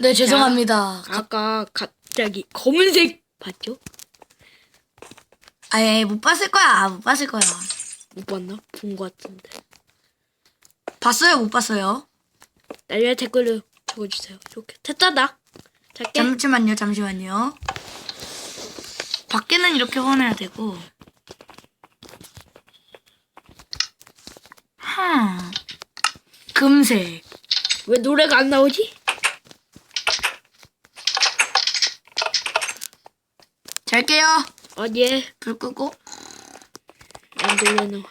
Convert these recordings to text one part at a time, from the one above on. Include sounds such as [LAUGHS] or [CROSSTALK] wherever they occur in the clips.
네, 죄송합니다. 아까 갑자기 검은색 봤죠? 아예 못 봤을 거야. 못 봤을 거야. 못 봤나? 본 것 같은데. 봤어요? 못 봤어요? 나중에 댓글로 적어주세요. 이렇게 됐다다. 잘게. 잠시만요, 잠시만요. 밖에는 이렇게 꺼내야 되고. 하. 금색. 왜 노래가 안 나오지? 잘게요. 어디에? 불 끄고. 안 나와.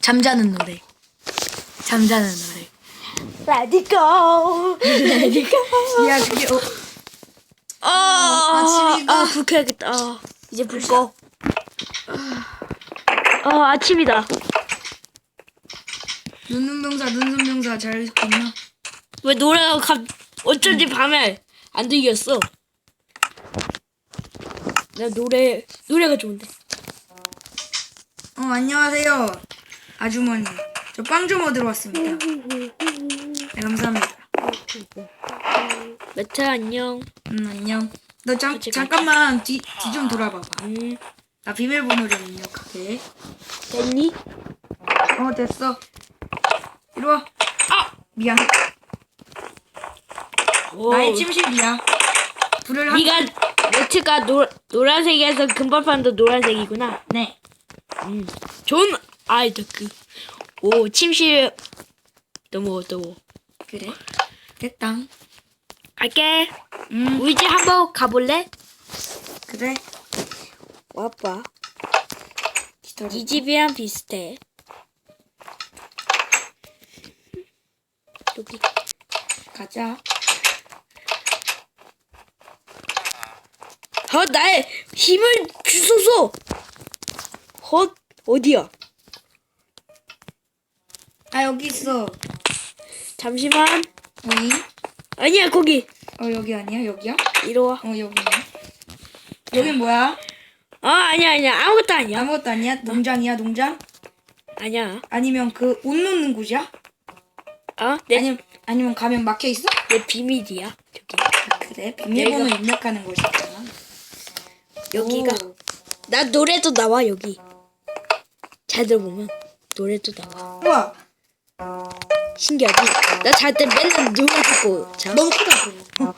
잠자는 노래. 잠자는 노래. Let it go. Let it go. 야, 그게, 어, 아, 아침이다. 아, 불 켜야겠다. 아, 이제 불 꺼. 아, 아침이다. 눈눈명사, 눈눈명사 잘 있나? 왜 노래가 갑, 어쩐지 밤에 안 들렸어. 나 노래, 노래가 좋은데. 어, 안녕하세요. 아주머니. 저 빵 좀 얻으러 왔습니다. 네, 감사합니다. 매트 안녕. 음, 안녕. 너 잠, 같이 잠깐만 뒤, 뒤 좀 돌아봐봐. 음, 나 비밀번호 좀 입력할게. 됐니? 어, 됐어. 이리 와. 아! 미안. 오, 나의 침실이야. 불을 한... 네가 매트가 노, 노란색이어서 금발판도 노란색이구나. 네. 음, 좋은 아이들 그. 오, 침실 너무 어두워. 그래. 됐다. 갈게. 음, 우리 집 한번 가볼래? 그래. 와봐. 기다려. 이 집이랑 비슷해. 여기. 가자. 어, 나의 힘을 주소서. 헛, 어디야? 아, 여기 있어. 잠시만. 어이? 아니야, 거기. 어, 여기 아니야? 여기야? 이리 와. 어, 여기네. 여긴 뭐야? 어, 아니야, 아니야. 아무것도 아니야. 아무것도 아니야? 농장이야, 농장? 아니야. 아니면 그 옷 놓는 곳이야? 어? 내, 아니면, 아니면 가면 막혀 있어? 내 비밀이야. 저기. 그래. 비밀번호 입력하는 곳이 있잖아. 여기가. 오. 나 노래도 나와, 여기. 잘 들어보면 노래도 나와. 우와. 신기하지? 나 잘 때 맨날 노래 듣고 자. 너무 크다.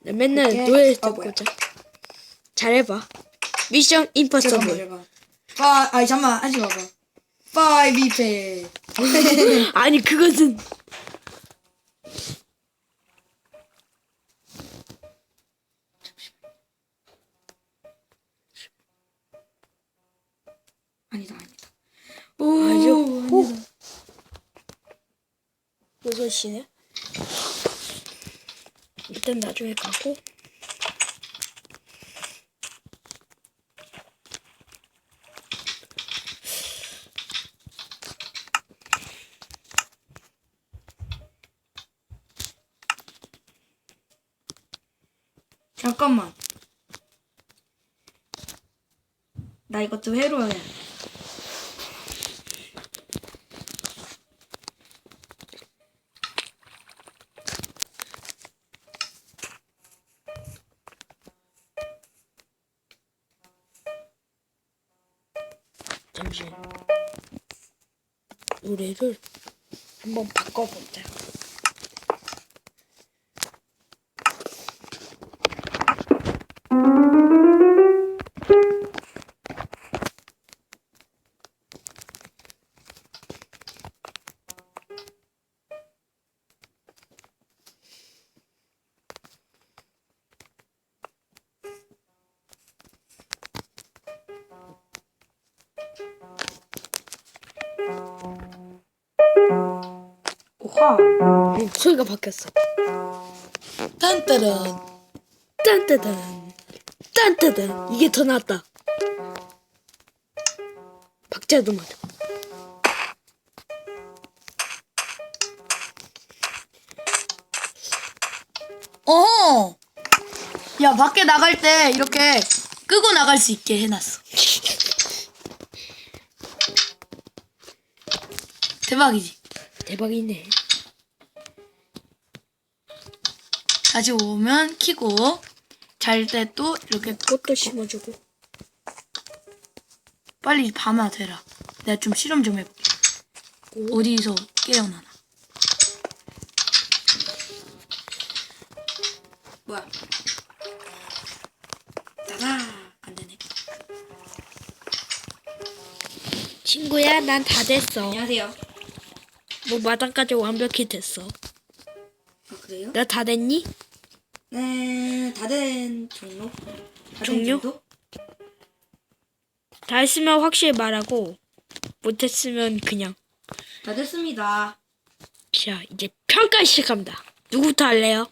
나 맨날? 노래 어, 듣고. 자. 잘해봐. 미션 임퍼서블. 파, 아니, 잠깐만. 하지 마봐. 파이브 패. [LAUGHS] 아니 그것은 6시네. 일단 나중에 가고. 잠깐만. 나 이것 좀 해로워해. 잠시. 노래를 한번 바꿔보자. 오하. 응, 소리가 바뀌었어. 딴따란. 딴따단. 딴따단. 이게 더 낫다. 박자도 맞아. 어. 야, 밖에 나갈 때 이렇게 끄고 나갈 수 있게 해놨어. 대박이지. 대박이네. 다시 오면 키고 잘 때 또 이렇게 그것도 심어주고. 빨리 밤아 되라. 내가 좀 실험 좀 해볼게. 오. 어디서 깨어나나. 뭐야? 나가 안 되네. 친구야, 난 다 됐어. 안녕하세요. 뭐 마당까지 완벽히 됐어. 아 그래요? 나 다 됐니? 네, 다된 종로. 다된 종료? 정도? 다 했으면 확실히 말하고 못했으면 그냥. 다 됐습니다. 자, 이제 평가 시작합니다. 누구부터 할래요?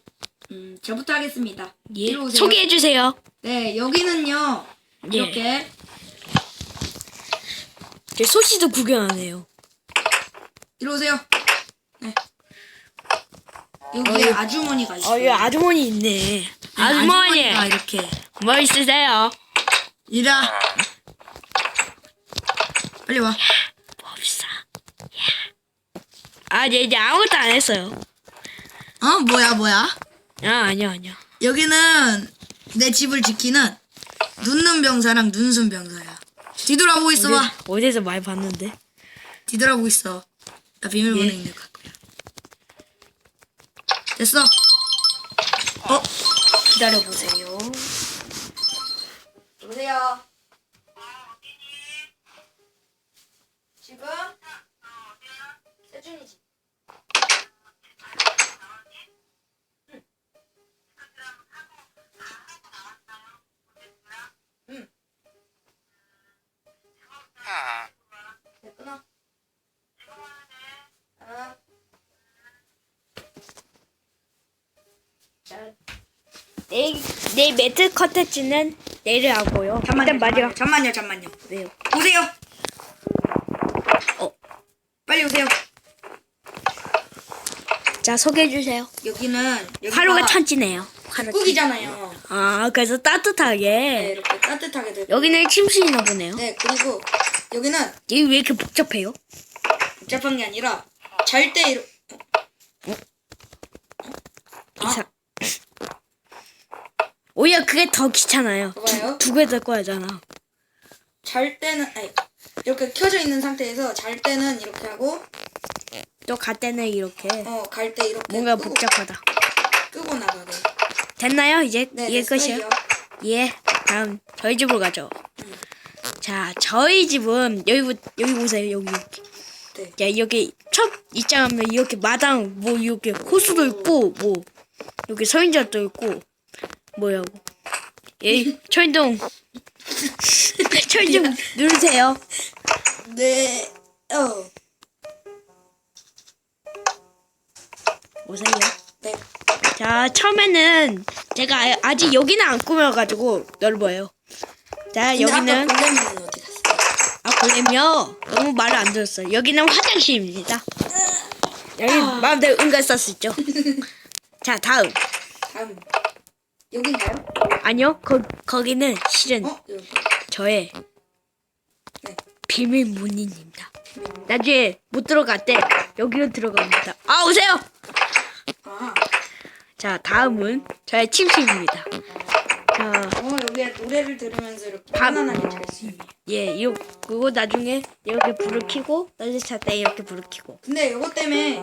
음, 저부터 하겠습니다. 예. 이리 오세요. 소개해 주세요. 네, 여기는요. 예. 이렇게 제 소시도 구경하네요. 이리 오세요. 네. 여기에 아주머니가 있어요. 어, 여기 아주머니 있네. 네, 아주머니, 아주머니가 이렇게 뭐 있으세요? 이라. 빨리 와. 뭐 없어. 아, 네, 이제 아무것도 안 했어요. 어, 뭐야, 뭐야? 아, 아니요, 아니요. 여기는 내 집을 지키는 눈눈 병사랑 눈순 병사야. 뒤돌아보고 있어 봐. 어디, 어디서 많이 봤는데. 뒤돌아보고 있어. 나 비밀번호 예. 있는 갈 거야. 됐어. 어? 기다려보세요. 여보세요. 지금? 세준이 집. 내일, 내일 매트 컨텐츠는 내일 하고요. 일단 마지막. 잠만요, 잠만요. 왜요? 오세요. 어. 빨리 오세요. 자, 소개해 주세요. 여기는 여기가 화로가 천지네요. 화로 천. 북이잖아요. 아, 그래서 따뜻하게. 네, 이렇게 따뜻하게 되고. 여기는 침실이나 보네요. 네, 그리고 여기는 여기 왜 이렇게 복잡해요? 복잡한 게 아니라 잘 때 이렇게 이상. 오히려 그게 더 귀찮아요. 봐봐요. 두개 들고 하잖아. 잘 때는 아니 이렇게 켜져 있는 상태에서 잘 때는 이렇게 하고 또 갈 때는 이렇게. 어 갈 때 이렇게 뭔가 끄고, 복잡하다. 끄고 나가게. 됐나요? 이제 네, 이게. 끝이에요. 예. 다음 저희 집으로 가죠. 자, 저희 집은 여기 보- 여기 보세요. 여기 이렇게. 네. 야, 여기 첫 입장하면 이렇게 마당 뭐 이렇게 호수도 있고 뭐 여기 서인자도 있고 뭐야고. 예, 철동. [LAUGHS] 철좀 누르세요. 네. 어. 오세요. 네. 자, 처음에는 제가 아- 아직 여기는 안 꾸며가지고 넓어요. 자, 여기는 아까 골렘이는 어디 갔어? 아 골렘이요. 너무 말을 안 들었어요. 여기는 화장실입니다. 여기 아. 마음대로 응가 쓸 수 있죠. 자, 다음. 다음. 여긴가요? 아니요, 거 거기는 실은 어? 여기. 저의 네. 비밀 문인입니다. 나중에 못 들어갈 때 여기로 들어갑니다. 아 오세요. 아. 자, 다음은 저의 침실입니다. 자, 어 여기에 노래를 들으면서 이렇게 밤. 편안하게 잘 수 있네. 예, 이거 그거 나중에 이렇게 불을 켜고 나중에 잘때 이렇게 불을 켜고. 근데 이것 때문에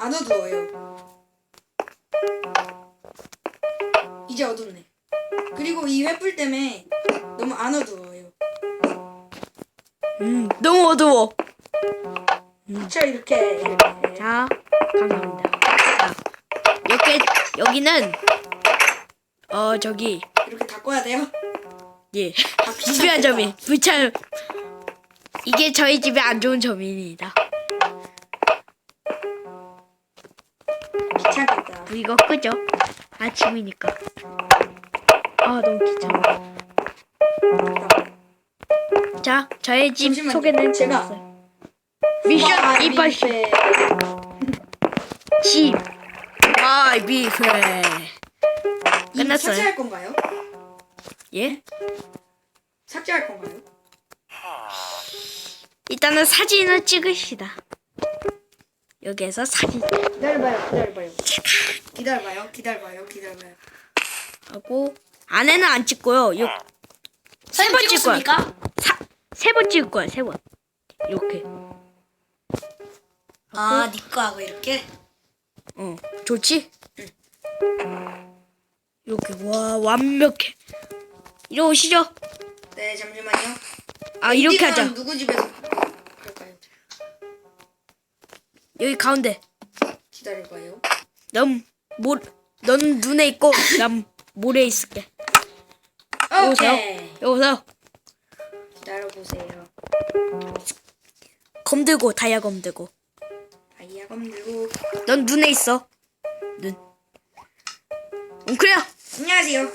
안 어두워요. 이제 어둡네. 그리고 이 횃불 때문에 너무 안 어두워요. 음, 너무 어두워. 그쵸 이렇게 이렇게. 자, 감사합니다. 자, 여기 여기는 어 저기 이렇게 바꿔야 돼요. 예 아, 불편한 점이 불참 이게 저희 집의 안 좋은 점입니다. 불 이거 끄죠? 아침이니까. 아 너무 귀찮아. 자, 저의 집 잠시만요. 소개는 제가- 끝났어요. 미션 이빨시 네. [LAUGHS] 집 바이비페 끝났어요. 삭제할 건가요? 예? 삭제할 건가요? 일단은 사진을 찍읍시다. 여기에서 사진 기다려봐요, 기다려봐요. 기다려봐요, 기다려봐요, 기다려봐요. 하고 안에는 안 찍고요. 요, 사진 번 찍을 거야. 찍었습니까? 세 번 찍을 거야. 세 번. 이렇게. 아, 니꺼 하고 이렇게? 어, 좋지? 이렇게 와 완벽해. 이리 오시죠. 네, 잠시만요. 아 이렇게 하자. 누구 집에서 여기 가운데. 기다려봐요. 넌 모, 넌 눈에 있고 난 모래에 있을게. 여보세요? 여보세요. 기다려보세요. 검 들고 다이아 검 들고. 다이아검 들고. 넌 눈에 있어. 눈. 응 그래요. 안녕하세요.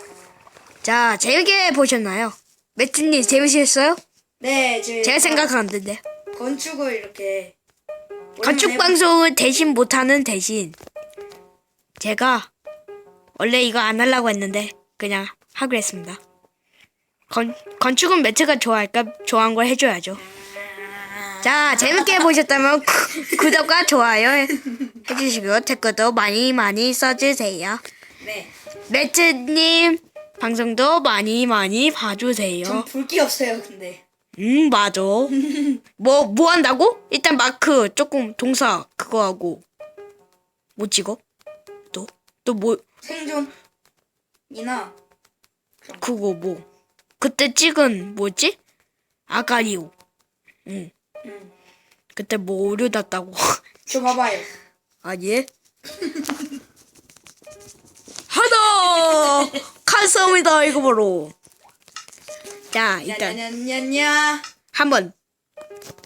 자 재밌게 보셨나요? 매트님 재밌으셨어요? 네, 제 제가 생각하는데 건축을 이렇게 건축 오랜만에 방송을 대신 못하는 대신 제가 원래 이거 안 하려고 했는데 그냥 하기로 했습니다. 건 건축은 매트가 좋아할까 좋아한 걸 해줘야죠. 자 재밌게 보셨다면 구- 구독과 좋아요 해- 해주시고요 댓글도 많이 많이 써주세요. 네. 매트님 방송도 많이 많이 봐주세요. 전 볼 게 없어요, 근데. 음 맞아. [LAUGHS] 뭐 뭐 한다고? 일단 마크 조금 동사 그거 하고 뭐 찍어? 또 또 뭐 생존 이나 그거 뭐 그때 찍은 뭐지? 아가리오. 응. 음. 그때 뭐 오류 났다고. 저 [LAUGHS] 봐봐요. 아 예? [LAUGHS] 하다 칼싸움이다 이거 바로. 자 일단 냐냐냐냐. 한번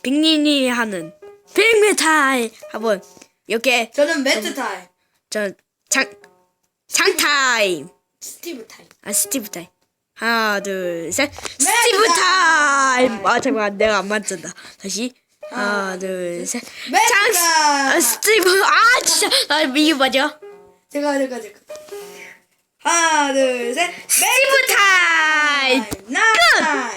빅린이 하는 빅메타이 한번 이렇게 저는 매트 타임. 저장 장타임 스티브 타임. 아 스티브 타임 하나 둘셋. 스티브 타임. 아 잠깐 내가 안 맞춘다. 다시. 하나 둘셋. 장. 아, 스티브 아 진짜. 아 이게 맞아? 제가 제가 제가. 하나 둘 셋. 스티브 타임 나 타임.